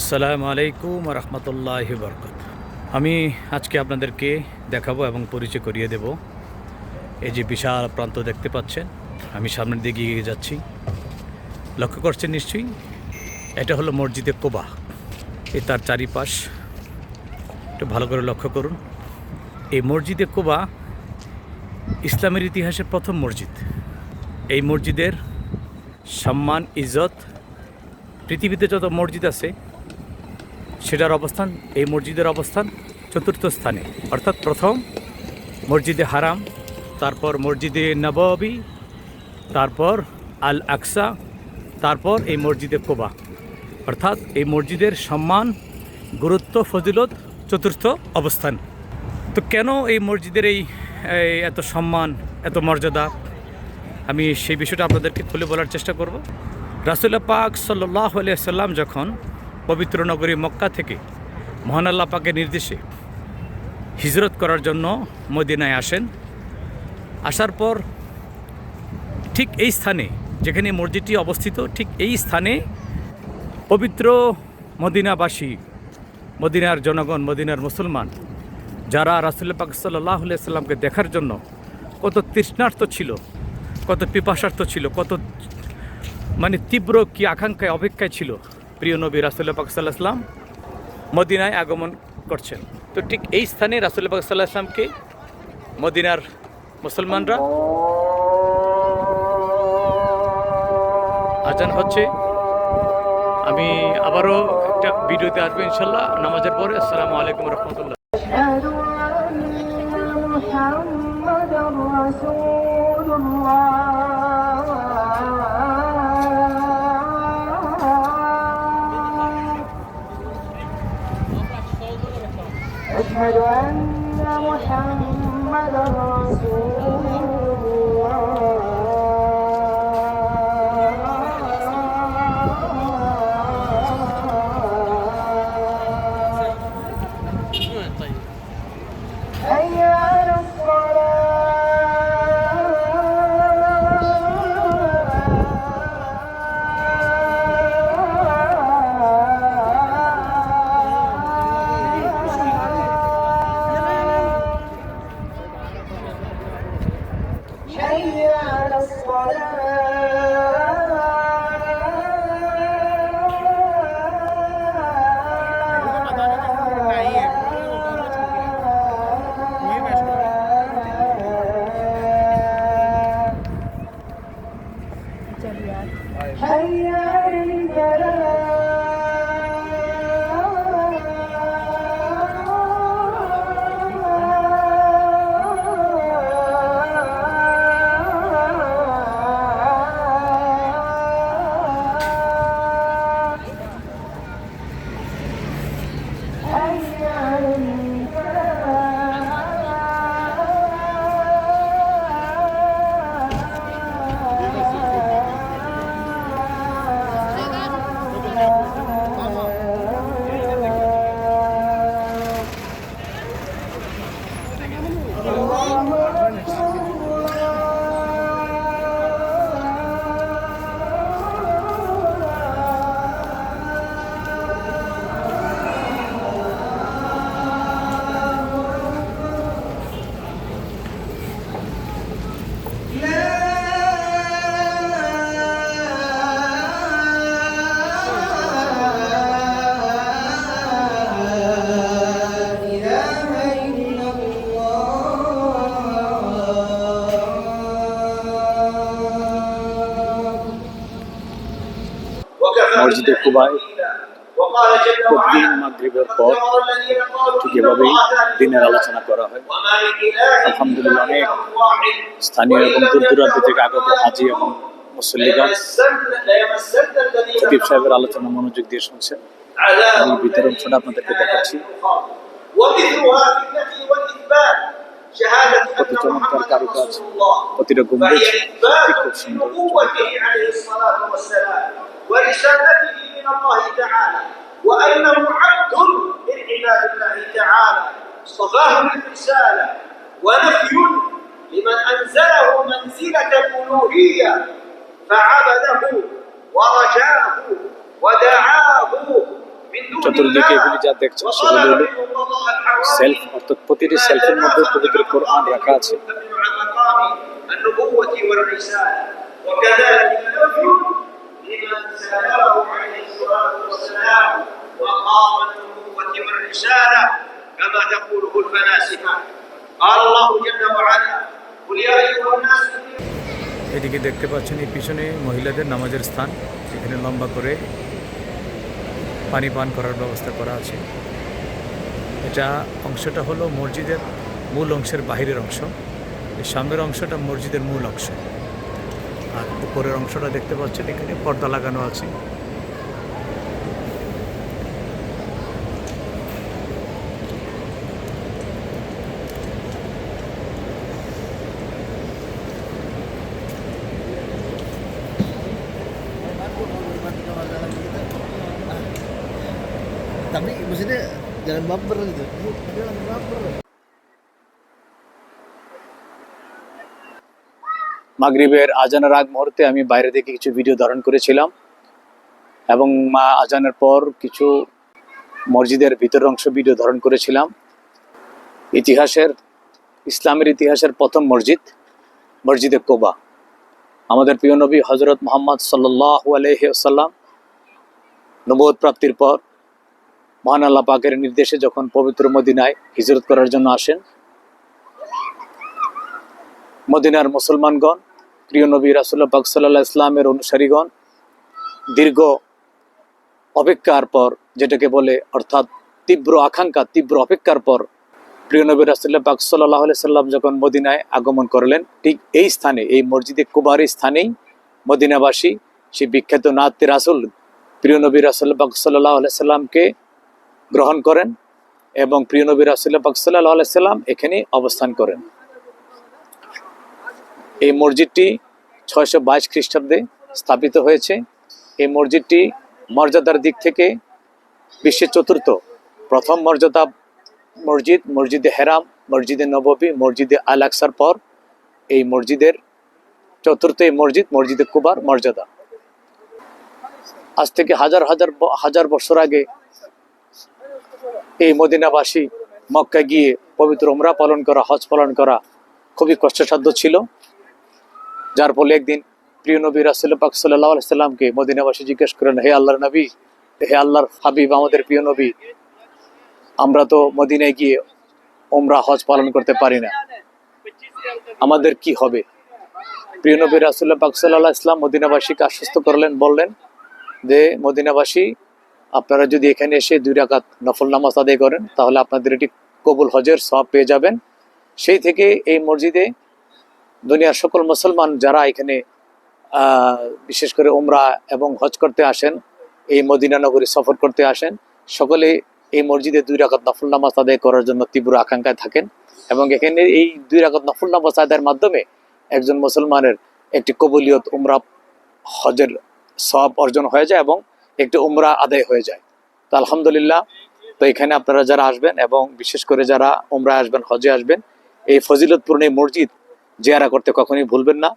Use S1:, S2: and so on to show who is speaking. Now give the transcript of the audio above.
S1: আসসালামু আলাইকুম রহমতুল্লাহ বরকত আমি আজকে আপনাদেরকে দেখাবো এবং পরিচয় করিয়ে দেব। এই যে বিশাল প্রান্ত দেখতে পাচ্ছেন, আমি সামনের দিকে এগিয়ে যাচ্ছি। লক্ষ্য করছেন নিশ্চয়ই? এটা হলো মসজিদে কোবা। এ তার চারিপাশ। একটু ভালো করে লক্ষ্য করুন। এই মসজিদে কোবা ইসলামের ইতিহাসের প্রথম মসজিদ। এই মসজিদের সম্মান, ইজ্জত, পৃথিবীতে যত মসজিদ আছে সেটার অবস্থান, এই মসজিদের অবস্থান চতুর্থ স্থানে। অর্থাৎ প্রথম মসজিদে হারাম, তারপর মসজিদে নববী, তারপর আল আকসা তারপর এই মসজিদে কোবা। অর্থাৎ এই মসজিদের সম্মান, গুরুত্ব, ফজিলত চতুর্থ অবস্থান। তো কেন এই মসজিদের এই এত সম্মান, এত মর্যাদা? আমি সেই বিষয়টা আপনাদেরকে খুলে বলার চেষ্টা করব। রাসুল্লাহ পাক সাল্লাহ আলিয়া সাল্লাম যখন পবিত্র নগরী মক্কা থেকে মহান আল্লাহ পাকের নির্দেশে হিজরত করার জন্য মদিনায় আসেন। আসার পর ঠিক এই স্থানে, যেখানে মসজিদটি অবস্থিত, ঠিক এই স্থানে পবিত্র মদিনাবাসী, মদিনার জনগণ, মদিনার মুসলমান, যারা রাসুল্লাহ পাক সাল্লাহ সাল্লামকে দেখার জন্য কত তৃষ্ণার্থ ছিল, কত পিপাসার্থ ছিল, কত মানে তীব্র কি আকাঙ্ক্ষায়, অপেক্ষায় ছিল প্রিয় নবী রাসুল্লাহ পাক সাল্লাহ সাল্লাম মদিনায় আগমন করছেন তো ঠিক এই স্থানে রাসুল্লাহ পাক সাল্লাহ আসলামকে মদিনার মুসলমানরা আজান হচ্ছে আমি আবারও একটা ভিডিওতে আসবো ইনশাল্লাহ নামাজের পরে আসসালামু আলাইকুম রহমতুল্লাহ
S2: أشهد أن محمدا رسول الله
S1: মসজিদে কুবায় প্রতিদিন মাগরীবের পর ঠিক এভাবেই দিনের আলোচনা করা হয়। আলহামদুলিল্লাহ অনেক স্থানীয় এবং দূর দূরান্ত থেকে আগত হাজি এবং মুসল্লিগণ সাহেবের আলোচনা মনোযোগ দিয়ে শুনছেন। আমি বিতরণটা আপনাদেরকে দেখাচ্ছি। প্রতিটা গম্বুজ খুব সুন্দর।
S3: نبوته عليه الصلاة والسلام ورسالته من الله تعالى وأنه عبد من عباد الله تعالى اصطفاه بالرسالة ونفي لمن أنزله منزلة الألوهية فعبده ورجاه ودعاه من
S1: চতুর্দিকে এগুলি যা দেখছেন সেগুলি হলো সেলফ অর্থাৎ প্রতিটি সেলফের মধ্যে পবিত্র কোরআন রাখা আছে
S3: عن مقام النبوة والرسالة وكذلك نفي تقوله الفلاسفة قال الله جل وعلا قل يا أيها الناس
S1: এদিকে দেখতে পাচ্ছেন এই পিছনে মহিলাদের নামাজের স্থান এখানে লম্বা করে পানি পান করার ব্যবস্থা করা আছে এটা অংশটা হলো মসজিদের মূল অংশের বাহিরের অংশ এই সামনের অংশটা মসজিদের মূল অংশ আর উপরের অংশটা দেখতে পাচ্ছেন এখানে পর্দা লাগানো আছে
S4: Tapi, maksudnya, jangan baper gitu. Jangan baper.
S1: মাগরিবের আজানের আগ মুহূর্তে আমি বাইরে থেকে কিছু ভিডিও ধারণ করেছিলাম। এবং মা আজানের পর কিছু মসজিদের ভিতরের অংশ ভিডিও ধারণ করেছিলাম। ইতিহাসের, ইসলামের ইতিহাসের প্রথম মসজিদ, মসজিদে কোবা। আমাদের প্রিয় নবী হজরত মোহাম্মদ সাল্লাহু আলহিসাল্লাম নবোধ প্রাপ্তির পর মহান আল্লাহ পাকের নির্দেশে যখন পবিত্র মদিনায় হিজরত করার জন্য আসেন, মদিনার মুসলমানগণ, প্রিয় নবী রাসুল্লাহ পাক সাল্লাহ ইসলামের অনুসারীগণ, দীর্ঘ অপেক্ষার পর, যেটাকে বলে অর্থাৎ তীব্র আকাঙ্ক্ষা, তীব্র অপেক্ষার পর, প্রিয় নবী রাসুল্লাহ পাক সাল্লাহ সাল্লাম যখন মদিনায় আগমন করলেন, ঠিক এই স্থানে, এই মসজিদে কুবার স্থানেই মদিনাবাসী, সেই বিখ্যাত নাত রাসুল, প্রিয় নবী রাসুল্লাহ পাক সাল্লাহ সাল্লামকে গ্রহণ করেন এবং প্রিয় নবী রাসুল্লাহ পাক সাল্লাহ সাল্লাম এখানে অবস্থান করেন। এই মসজিদটি ছয়শো বাইশ খ্রিস্টাব্দে স্থাপিত হয়েছে। এই মসজিদটি মর্যাদার দিক থেকে বিশ্বের চতুর্থ প্রথম মর্যাদা মসজিদ, মসজিদে হেরাম, মসজিদে নববী, মসজিদে আল আকসার পর এই মসজিদের চতুর্থ এই মসজিদ, মসজিদে কুবার মর্যাদা। আজ থেকে হাজার হাজার হাজার বছর আগে এই মদিনাবাসী মক্কা গিয়ে পবিত্র উমরা পালন করা, হজ পালন করা খুবই কষ্টসাধ্য ছিল। যার ফলে একদিন প্রিয় নবী রাসুল পাক সাল্লাহ সাল্লামকে মদিনাবাসী জিজ্ঞেস করেন, হে আল্লাহর নবী, হে আল্লাহর হাবিব, আমাদের প্রিয় নবী, আমরা তো মদিনায় গিয়ে ওমরা হজ পালন করতে পারি না। আমাদের কি হবে? প্রিয় নবী রাসুল্লাহ পাক সাল্লাহ ইসলাম মদিনাবাসীকে আশ্বস্ত করলেন, বললেন যে, মদিনাবাসী আপনারা যদি এখানে এসে দুই রাকাত নফল নামাজ আদায় করেন, তাহলে আপনাদের এটি কবুল হজের সব পেয়ে যাবেন। সেই থেকে এই মসজিদে দুনিয়ার সকল মুসলমান যারা এখানে বিশেষ করে উমরা এবং হজ করতে আসেন, এই মদিনা নগরী সফর করতে আসেন, সকলে এই মসজিদে দুই রাকাত নফল নামাজ আদায় করার জন্য তীব্র আকাঙ্ক্ষায় থাকেন এবং এখানে এই দুই রাকাত নফল নামাজ আদায়ের মাধ্যমে একজন মুসলমানের একটি কবুলিয়ত উমরা হজের সব অর্জন হয়ে যায় এবং একটি উমরা আদায় হয়ে যায়। তো আলহামদুলিল্লাহ, তো এখানে আপনারা যারা আসবেন এবং বিশেষ করে যারা উমরা আসবেন হজে আসবেন, এই ফজিলতপূর্ণ মসজিদ জিয়ারা করতে কখনোই ভুলবেন না।